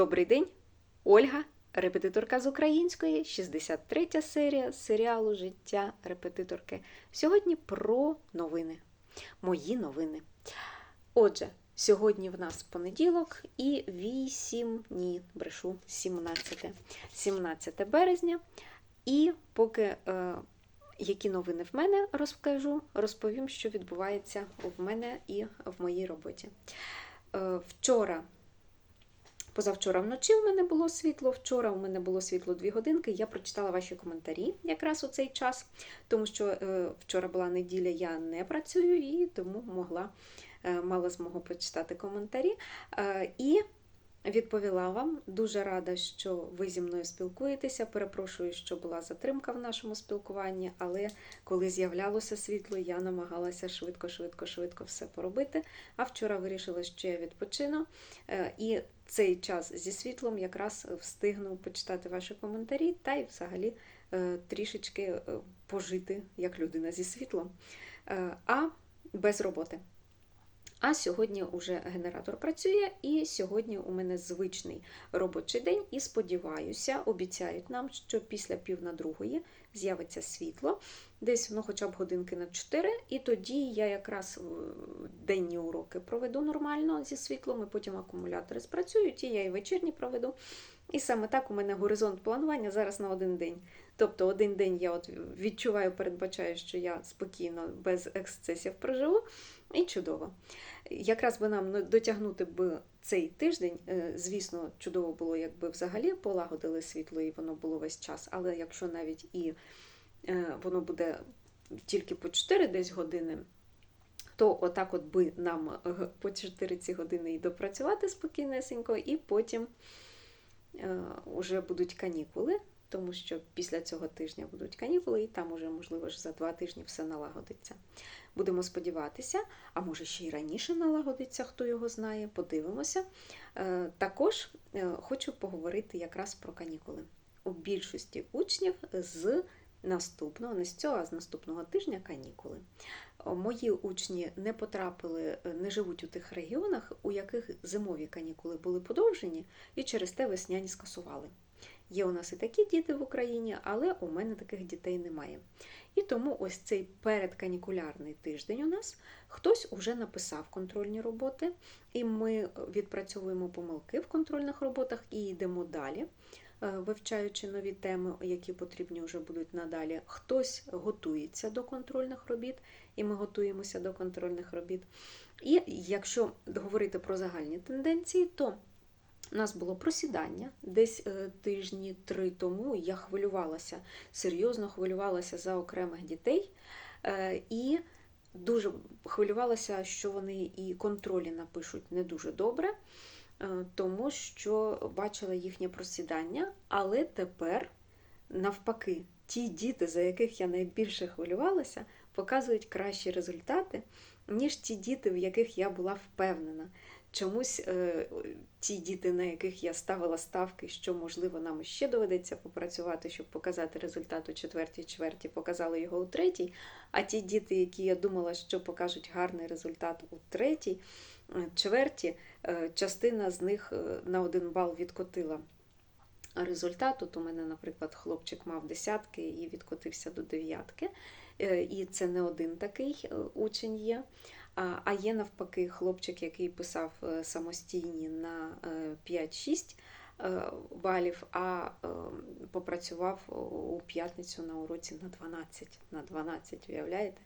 Добрий день, Ольга, репетиторка з української, 63 серія серіалу Життя репетиторки. Сьогодні про новини. Мої новини. Отже, сьогодні в нас понеділок і 8, ні, брешу, 17. 17 березня. І поки е, які новини в мене розкажу, розповім, що відбувається в мене і в моїй роботі. Е, вчора. Позавчора вночі у мене було світло, вчора у мене було світло 2 годинки. Я прочитала ваші коментарі якраз у цей час, тому що е, вчора була неділя, я не працюю і тому могла, е, мала змогу прочитати коментарі. Е, і відповіла вам. Дуже рада, що ви зі мною спілкуєтеся. Перепрошую, що була затримка в нашому спілкуванні, але коли з'являлося світло, я намагалася швидко, швидко, швидко все поробити. А вчора вирішила, що я відпочину. Е, І цей час зі світлом якраз встигну почитати ваші коментарі та й взагалі е, трішечки е, пожити як людина зі світлом, а без роботи. А сьогодні вже генератор працює, і сьогодні у мене звичний робочий день. І сподіваюся, обіцяють нам, що після пів на другої з'явиться світло, десь воно хоча б годинки на 4, і тоді я якраз е, денні уроки проведу нормально зі світлом, і потім акумулятори спрацюють, і я і вечірні проведу. І саме так у мене горизонт планування зараз на один день. Тобто один день я от відчуваю, передбачаю, що я спокійно, без ексцесів проживу, і чудово. Якраз би нам ну, дотягнути б цей тиждень, е, звісно, чудово було, якби взагалі полагодили світло і воно було весь час, але якщо навіть і е, воно буде тільки по 4 десь години, то отак от би нам е, по 4 ці години і допрацювати спокійнесенько, і потім вже будуть канікули, тому що після цього тижня будуть канікули, і там уже, можливо, ж за два тижні все налагодиться. Будемо сподіватися, а може ще й раніше налагодиться, хто його знає, подивимося. Е, Також е, хочу поговорити якраз про канікули. У більшості учнів з наступного, не з цього, а з наступного тижня канікули. Мої учні не потрапили, не живуть у тих регіонах, у яких зимові канікули були подовжені, і через те весняні скасували. Є у нас і такі діти в Україні, але у мене таких дітей немає. І тому ось цей передканікулярний тиждень у нас хтось уже написав контрольні роботи, і ми відпрацьовуємо помилки в контрольних роботах і йдемо далі, вивчаючи нові теми, які потрібні вже будуть надалі. Хтось готується до контрольних робіт, і ми готуємося до контрольних робіт. І якщо говорити про загальні тенденції, то у нас було просідання десь тижні три тому. Я хвилювалася, серйозно хвилювалася за окремих дітей і дуже хвилювалася, що вони і контролі напишуть не дуже добре, тому що бачила їхнє просідання, але тепер, навпаки, ті діти, за яких я найбільше хвилювалася, показують кращі результати, ніж ті діти, в яких я була впевнена. Чомусь е, ті діти, на яких я ставила ставки, що, можливо, нам ще доведеться попрацювати, щоб показати результат у четвертій чверті, показали його у третій. А ті діти, які я думала, що покажуть гарний результат у третій чверті, е, частина з них е, на один бал відкотила результат. Тут у мене, наприклад, хлопчик мав десятки і відкотився до дев'ятки. Е, і це не один такий е, учень є. А є навпаки хлопчик, який писав е, самостійні на 5-6 балів, а попрацював у п'ятницю на уроці на 12, на 12, уявляєте?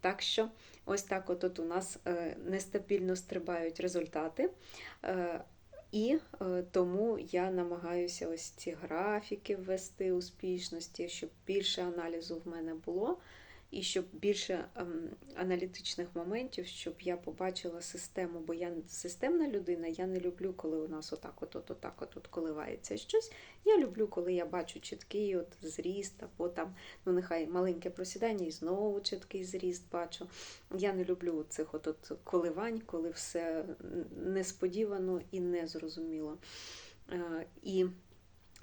Так що ось так от, от у нас нестабільно стрибають результати. І тому я намагаюся ось ці графіки ввести успішності, щоб більше аналізу в мене було, і щоб більше ем, аналітичних моментів, щоб я побачила систему, бо я системна людина, я не люблю, коли у нас отак от, от, отак от, от коливається щось. Я люблю, коли я бачу чіткий от зріст, або там, ну нехай маленьке просідання і знову чіткий зріст бачу. Я не люблю цих от, от коливань, коли все несподівано і незрозуміло. Е, і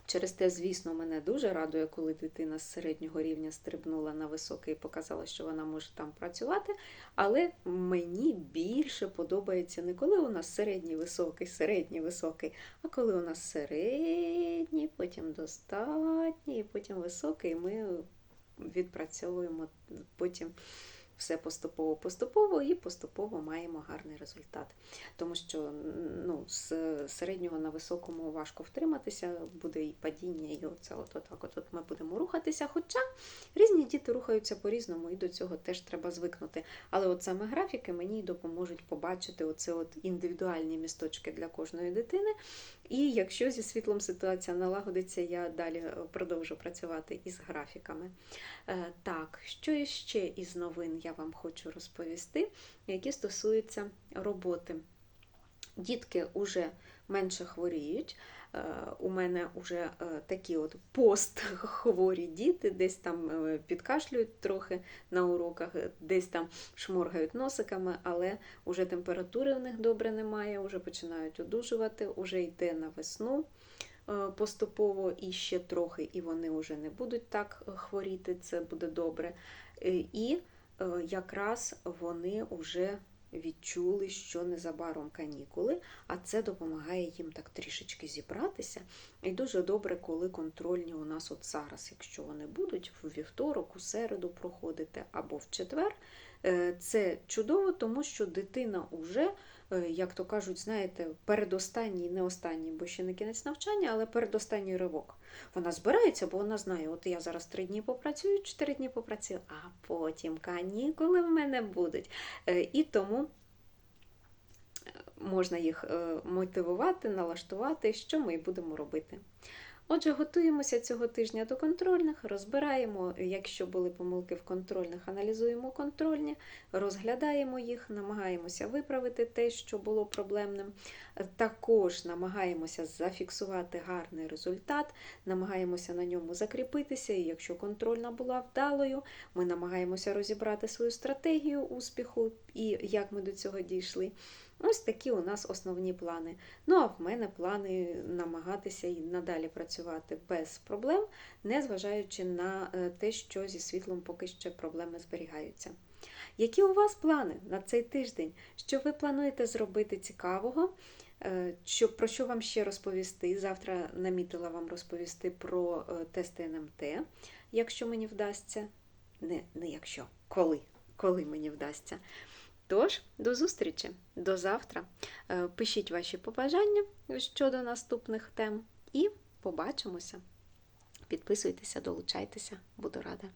Через те, звісно, мене дуже радує, коли дитина з середнього рівня стрибнула на високий і показала, що вона може там працювати. Але мені більше подобається не коли у нас середній високий, середній високий, а коли у нас середній, потім достатній, потім високий, і ми відпрацьовуємо потім все поступово поступово і поступово маємо гарний результат. Тому що ну, з середнього на високому важко втриматися, буде і падіння, і оце от, отак от, от ми будемо рухатися. Хоча різні діти рухаються по-різному, і до цього теж треба звикнути. Але от саме графіки мені допоможуть побачити оце от індивідуальні місточки для кожної дитини. І якщо зі світлом ситуація налагодиться, я далі продовжу працювати із графіками. Е, Так, що ще із новин я вам хочу розповісти, які стосуються роботи. Дітки вже менше хворіють. Е, У мене вже такі от постхворі діти, десь там е, підкашлюють трохи на уроках, е, десь там шморгають носиками, але вже температури в них добре немає, вже починають одужувати, вже йде на весну е, поступово і ще трохи, і вони вже не будуть так хворіти, це буде добре. Е, І е, якраз вони вже відчули, що незабаром канікули, а це допомагає їм так трішечки зібратися. І дуже добре, коли контрольні у нас от зараз, якщо вони будуть в вівторок, у середу проходити або в четвер. Е, Це чудово, тому що дитина уже, е, як то кажуть, знаєте, передостанній, не останній, бо ще не кінець навчання, але передостанній ривок. Вона збирається, бо вона знає, от я зараз три дні попрацюю, чотири дні попрацюю, а потім канікули в мене будуть. Е, І тому можна їх мотивувати, налаштувати, що ми будемо робити. Отже, готуємося цього тижня до контрольних, розбираємо, якщо були помилки в контрольних, аналізуємо контрольні, розглядаємо їх, намагаємося виправити те, що було проблемним. Також намагаємося зафіксувати гарний результат, намагаємося на ньому закріпитися, і якщо контрольна була вдалою, ми намагаємося розібрати свою стратегію успіху і як ми до цього дійшли. Ось такі у нас основні плани. Ну, а в мене плани намагатися і надалі працювати без проблем, незважаючи на е, те, що зі світлом поки ще проблеми зберігаються. Які у вас плани на цей тиждень? Що ви плануєте зробити цікавого? Е, Що, про що вам ще розповісти? Завтра намітила вам розповісти про е, тести НМТ, якщо мені вдасться. Не, не якщо, коли, коли мені вдасться. Тож, до зустрічі, до завтра. Е, Пишіть ваші побажання щодо наступних тем і побачимося. Підписуйтеся, долучайтеся, буду рада.